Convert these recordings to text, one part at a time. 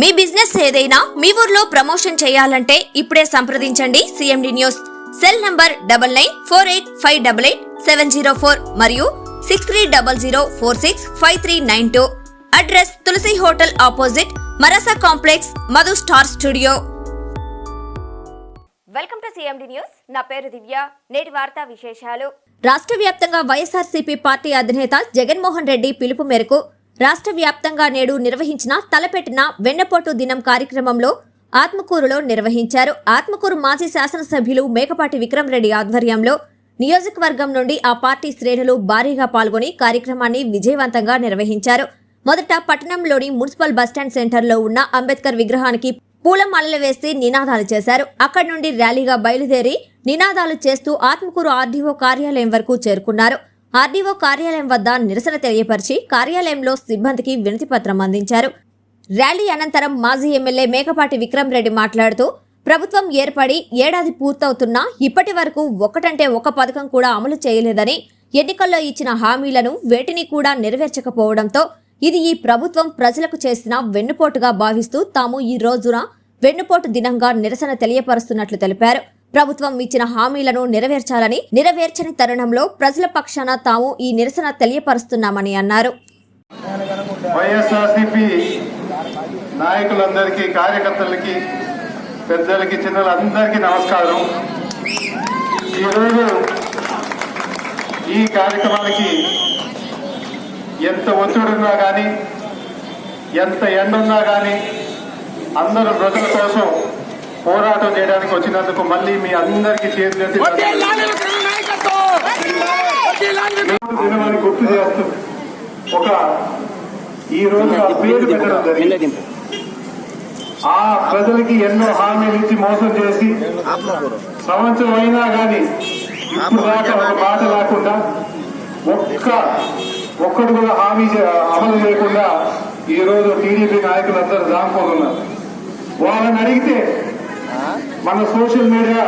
మీ business ఏదైనా మీ ఊర్లో promotion చేయాలంటే ఇప్పుడే సంప్రదించండి CMD news cell number double nine four eight five double eight seven zero four మరియు six three double zero four six five three nine two. Address Tulasi hotel opposite మరసా complex Madhu star studio. Welcome to CMD news నా పేరు దివ్య. నేటి వార్తా విశేషాలు. రాష్ట్ర వ్యాప్తంగా YSRCP party అధినేత జగన్మోహన్ రెడ్డి పిలుపు మేరకు రాష్ట్ర వ్యాప్తంగా నేడు నిర్వహించిన తలపెట్టిన వెన్నపోటు దినం కార్యక్రమంలో ఆత్మకూరులో నిర్వహించారు. ఆత్మకూరు మాజీ శాసనసభ్యులు మేకపాటి విక్రమ్ రెడ్డి ఆధ్వర్యంలో నియోజకవర్గం నుండి ఆ పార్టీ శ్రేణులు భారీగా పాల్గొని కార్యక్రమాన్ని విజయవంతంగా నిర్వహించారు. మొదట పట్టణంలోని మున్సిపల్ బస్టాండ్ సెంటర్లో ఉన్న అంబేద్కర్ విగ్రహానికి పూలమాలలు వేసి నినాదాలు చేశారు. అక్కడి నుండి ర్యాలీగా బయలుదేరి నినాదాలు చేస్తూ ఆత్మకూరు ఆర్డీఓ కార్యాలయం వరకు చేరుకున్నారు. ఆర్డీఓ కార్యాలయం వద్ద నిరసన తెలియపరిచి కార్యాలయంలో సిబ్బందికి వినతి పత్రం అందించారు. ర్యాలీ అనంతరం మాజీ ఎమ్మెల్యే మేకపాటి విక్రమ్ రెడ్డి మాట్లాడుతూ ప్రభుత్వం ఏర్పడి ఏడాది పూర్తవుతున్నా ఇప్పటి వరకు ఒకటంటే ఒక పథకం కూడా అమలు చేయలేదని ఎన్నికల్లో ఇచ్చిన హామీలను వేటిని కూడా నెరవేర్చకపోవడంతో ఇది ఈ ప్రభుత్వం ప్రజలకు చేసిన వెన్నుపోటుగా భావిస్తూ తాము ఈ రోజున వెన్నుపోటు దినంగా నిరసన తెలియపరుస్తున్నట్లు తెలిపారు. ప్రభుత్వం ఇచ్చిన హామీలను నెరవేర్చాలని నెరవేర్చని తరుణంలో ప్రజల పక్షాన తాము ఈ నిరసన తెలియపరుస్తున్నామని అన్నారు. నాయకులందరికీ కార్యకర్తలకి పెద్దలకి చిన్నలందరికీ నమస్కారం. ఈరోజు ఈ కార్యక్రమానికి ఎంత ఒత్తిడున్నా కానీ ఎంత ఎండున్నా కానీ అందరూ ప్రజల కోసం పోరాటం చేయడానికి వచ్చినందుకు మళ్ళీ మీ అందరికీ చేతులెత్తి దినమని గుర్తు చేస్తూ ఒక ఈ రోజు ఆ పేరు పెట్టడం జరిగింది. ఆ ప్రజలకి ఎన్నో హామీలు ఇచ్చి మోసం చేసి సంవత్సరం అయినా కానీ ఇప్పుడు దాకా ఒక మాట లేకుండా ఒక్క ఒక్కడు కూడా హామీ అమలు చేయకుండా ఈ రోజు టీడీపీ నాయకులందరూ దాముకుంటున్నారు వాళ్ళని అడిగితే మన సోషల్ మీడియా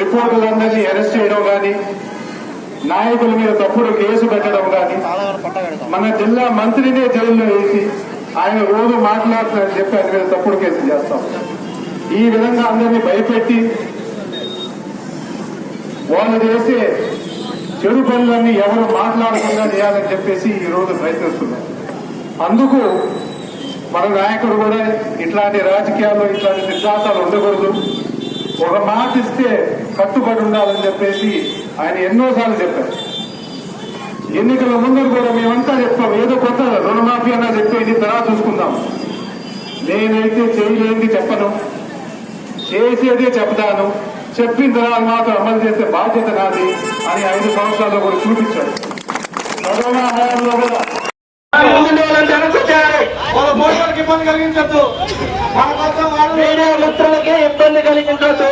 రిపోర్టర్లందరినీ అరెస్ట్ చేయడం కానీ నాయకుల మీద తప్పుడు కేసు పెట్టడం కానీ మన జిల్లా మంత్రినే జైల్లో వేసి ఆయన రోజు మాట్లాడుతున్నారని చెప్పి ఆయన మీద తప్పుడు కేసు చేస్తాం. ఈ విధంగా అందరినీ భయపెట్టి వాళ్ళు చేసే చెడు పనులన్నీ ఎవరు మాట్లాడకుండా చేయాలని చెప్పేసి ఈ రోజు ప్రయత్నిస్తున్నారు. అందుకు మన నాయకుడు కూడా ఇట్లాంటి రాజకీయాల్లో ఇట్లాంటి సిద్ధాంతాలు ఉండకూడదు. ఒక మాట ఇస్తే కట్టుబడి ఉండాలని చెప్పేసి ఆయన ఎన్నోసార్లు చెప్పారు. ఎన్నికల ముందు కూడా మేమంతా చెప్తాం ఏదో కొత్త రుణమాఫీ అన్నా చెప్పేది తర్వాత చూసుకుందాం. నేనైతే చేయలేనిది చెప్పను. చేసేదే చెప్తాను. చెప్పిన తర్వాత మాత్రం అమలు చేసే బాధ్యత నాది అని ఐదు సంవత్సరాల్లో కూడా చూపించాడు. వాళ్ళ భోజనాలకు ఇబ్బంది కలిగించద్దు. మన కోసం వాళ్ళు మీడియా మిత్రులకి ఇబ్బంది కలిగించద్దు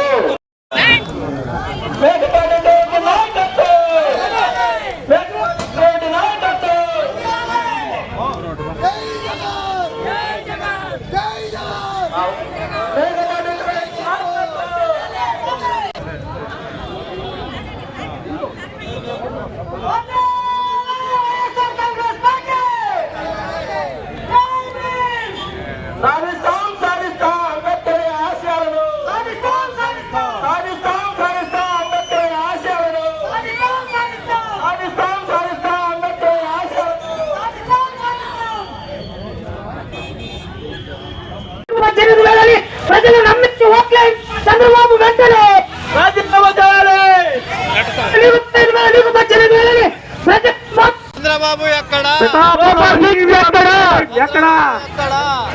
చంద్రబాబు వెంటనే రాజీనామా చేయాలి. ప్రజలు చంద్రబాబు ఎక్కడ? ఎక్కడ?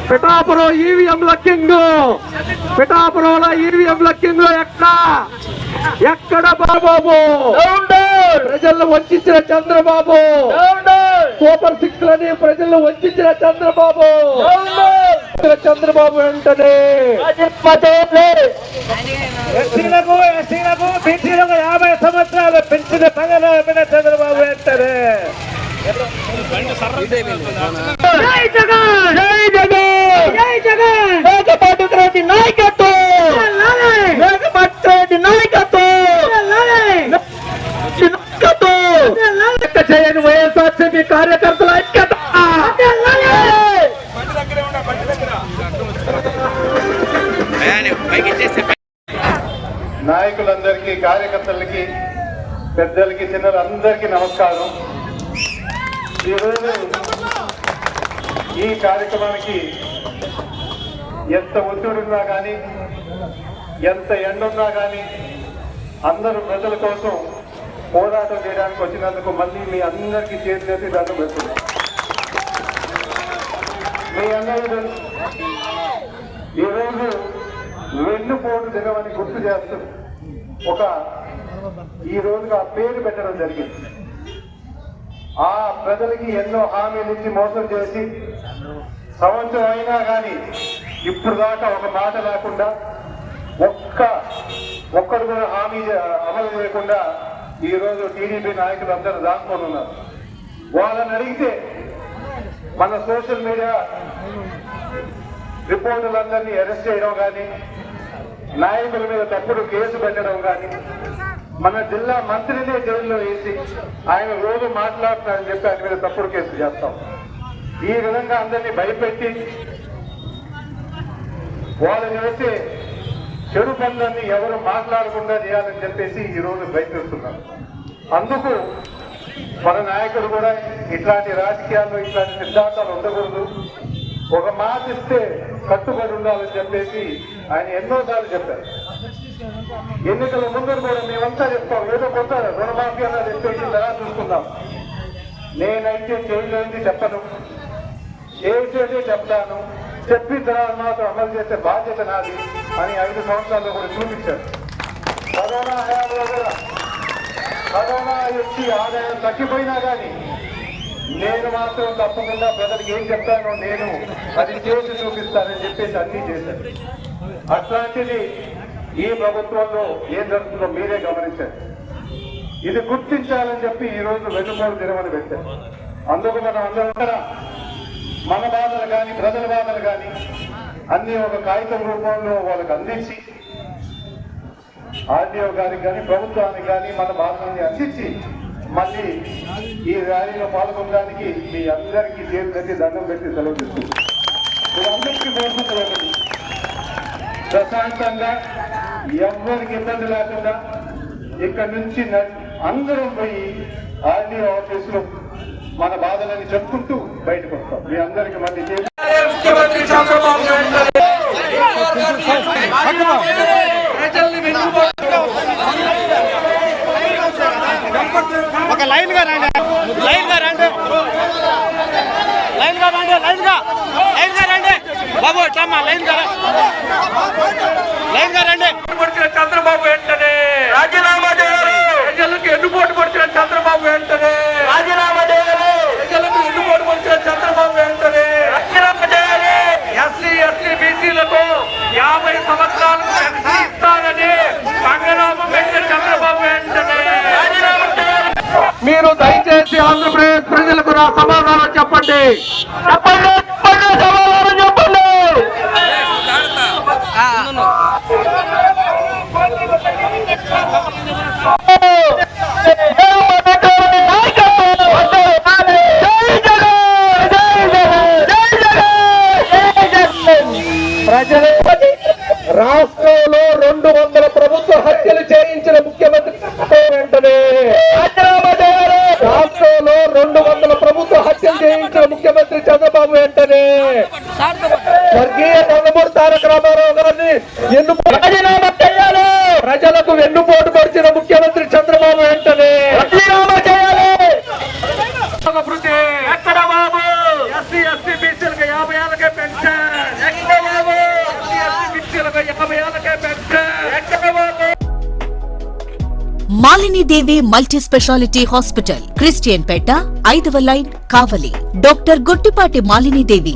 పిఠాపురం ఈవీఎంల కింగ్. పిఠాపురంలో ఈవీఎంల కింగ్ ఎక్కడ? ఎక్కడ బాబాబు ప్రజలను వంచిన చంద్రబాబు. సూపర్ సిక్స్ లని ప్రజలను వంచిన చంద్రబాబు. చంద్రబాబు వెంటనే. ఎస్సీలకు ఎస్సీలకు బీసీలకు యాభై సంవత్సరాలు పెంచిన పగల చంద్రబాబు వెంటనే. జై జగన్! జై జగన్! జై జగన్ నాయకత్వం! పెద్దలకి చిన్నలందరికీ నమస్కారం. ఈరోజు ఈ కార్యక్రమానికి ఎంత ఒత్తిడున్నా కానీ ఎంత ఎండున్నా కానీ అందరూ ప్రజల కోసం పోరాటం చేయడానికి వచ్చినందుకు మళ్ళీ మీ అందరికీ చేతులెత్తి దండం పెడుతున్నాం. మీ అందరూ ఈరోజు వెన్నుపోటు దినమని గుర్తు చేస్తూ ఒక ఈ రోజుగా పేరు పెట్టడం జరిగింది. ఆ ప్రజలకి ఎన్నో హామీలు ఇచ్చి మోసం చేసి సంవత్సరం అయినా కానీ ఇప్పుడు దాకా ఒక మాట లేకుండా ఒక్క ఒక్కరు కూడా హామీ అమలు చేయకుండా ఈ రోజు టీడీపీ నాయకులు అందరూ దాక్కొని ఉన్నారు. వాళ్ళని అడిగితే మన సోషల్ మీడియా రిపోర్టులందరినీ అరెస్ట్ చేయడం కానీ నాయకుల మీద తప్పుడు కేసు పెట్టడం కానీ మన జిల్లా మంత్రినే జైల్లో వేసి ఆయన రోజు మాట్లాడుతానని చెప్పి ఆయన మీద తప్పుడు కేసు చేస్తాం. ఈ విధంగా అందరినీ భయపెట్టి వాళ్ళని చేసే చెడు పనులన్నీ ఎవరు మాట్లాడకుండా చేయాలని చెప్పేసి ఈ రోజు ప్రయత్నిస్తున్నారు. అందుకు మన నాయకుడు కూడా ఇట్లాంటి రాజకీయాల్లో ఇట్లాంటి సిద్ధాంతాలు ఉండకూడదు. ఒక మాట ఇస్తే కట్టుబడి ఉండాలని చెప్పేసి ఆయన ఎన్నోసార్లు చెప్పారు. ఎన్నికల ముందు కూడా మేమంతా చెప్తాం. ఏదో కొత్త రుణమాఫీ అన్నది చెప్పేసి ఎలా చూసుకుందాం? నేనైతే చేయలేనిది చెప్పను. చేసేది చెప్తాను. చెప్పిన తర్వాత మాత్రం అమలు చేసే బాధ్యత నాది అని ఐదు సంవత్సరాల్లో కూడా చూపించారు. కరోనా హయాంలో కూడా కరోనా వచ్చి ఆదాయం తగ్గిపోయినా కానీ నేను మాత్రం తప్పకుండా ప్రజలకు ఏం చెప్తానో నేను అది చేసి చూపిస్తానని చెప్పేసి అన్నీ చేశాను అట్లాంటిది ఈ ప్రభుత్వంలో ఏం జరుగుతుందో మీరే గమనించారు ఇది గుర్తించాలని చెప్పి ఈ రోజు వెన్నుపోటు నిర్వహణ పెట్టారు. అందుకు మనం అందరం మన బాధలు కానీ ప్రజల బాధలు కానీ అన్ని ఒక కాగితం రూపంలో వాళ్ళకి అందించి ఆర్డీఓ గారికి కానీ ప్రభుత్వానికి కానీ మన బాధల్ని అందించి మళ్ళీ ఈ ర్యాలీలో పాల్గొనడానికి మీ అందరికీ చేరు పెట్టి దండం పెట్టి సెలవు తీసుకుంటాం అందరికీ కోరుకుంటున్నాను ప్రశాంతంగా ఎవరికి ఇబ్బంది లేకుండా ఇక్కడ నుంచి అందరం పోయి ఆర్డీఓ ఆఫీసులో మన బాధలని చెప్పుకుంటూ బయటకు వస్తాం. మీ అందరికీ మళ్ళీ ముఖ్యమంత్రి చంద్రబాబు ఒక లైన్గా రండి. లైన్గా రండి. లైన్గా రండి లైన్గా. లైన్గా రండి. బాబు ఇట్లమ్మా లైన్గా. లైన్గా రండి. పొడిచిన చంద్రబాబు వెంటనే. రాజీనామా చేయాలి. ప్రజలకు ఎన్నుపోటు పొడిచిన చంద్రబాబు వెంటనే. రాజీనామా చేయాలి. ప్రజలకు ఎన్నుపోటు పొడిచిన చంద్రబాబు వెంటనే. రాజీనామా చేయాలి. ఎస్సీ ఎస్టీ బీసీలకు యాభై సంవత్సరాలకు పెన్షన్ ఇస్తానని సంగనామం పెట్టిన చంద్రబాబు వెంటనే. రాజీనామా చేయాలి. మీరు దయచేసి ఆంధ్రప్రదేశ్ ప్రజలకు నా సమాధానం చెప్పండి. చెప్పండి చెప్పండి సమాధానం చెప్పండి ప్రజలు రాష్ట్రంలో రెండు వందల ప్రభుత్వ హత్యలు చేయించిన ముఖ్యమంత్రి వెంటనే రాజీనామా చేయాలి. రాష్ట్రంలో రెండు వందల ప్రభుత్వ హత్యలు చేయించిన ముఖ్యమంత్రి చంద్రబాబు వెంటనే స్వర్గీయ నందమూరి తారక రామారావు గారిని చేయాలి. ప్రజలకు వెన్నుపోటు పడిచిన ముఖ్యమంత్రి చంద్రబాబు వెంటనే. రాజీనామా చేయాలి. అభివృద్ధి ఎక్కడ బాబు? ఎస్సీ ఎస్టీ బీసీలకు యాభై ఏళ్ళకే పెన్షన్. ఎక్కడ బాబు? ఎస్సీ ఎస్టీ బీసీలకు యాభై ఏళ్ళకే పెన్షన్. ఎక్కడ బాబు? Malinidevi multi specialty hospital Christian పేట ఐదవ line Kavali. Doctor Guttipati Malinidevi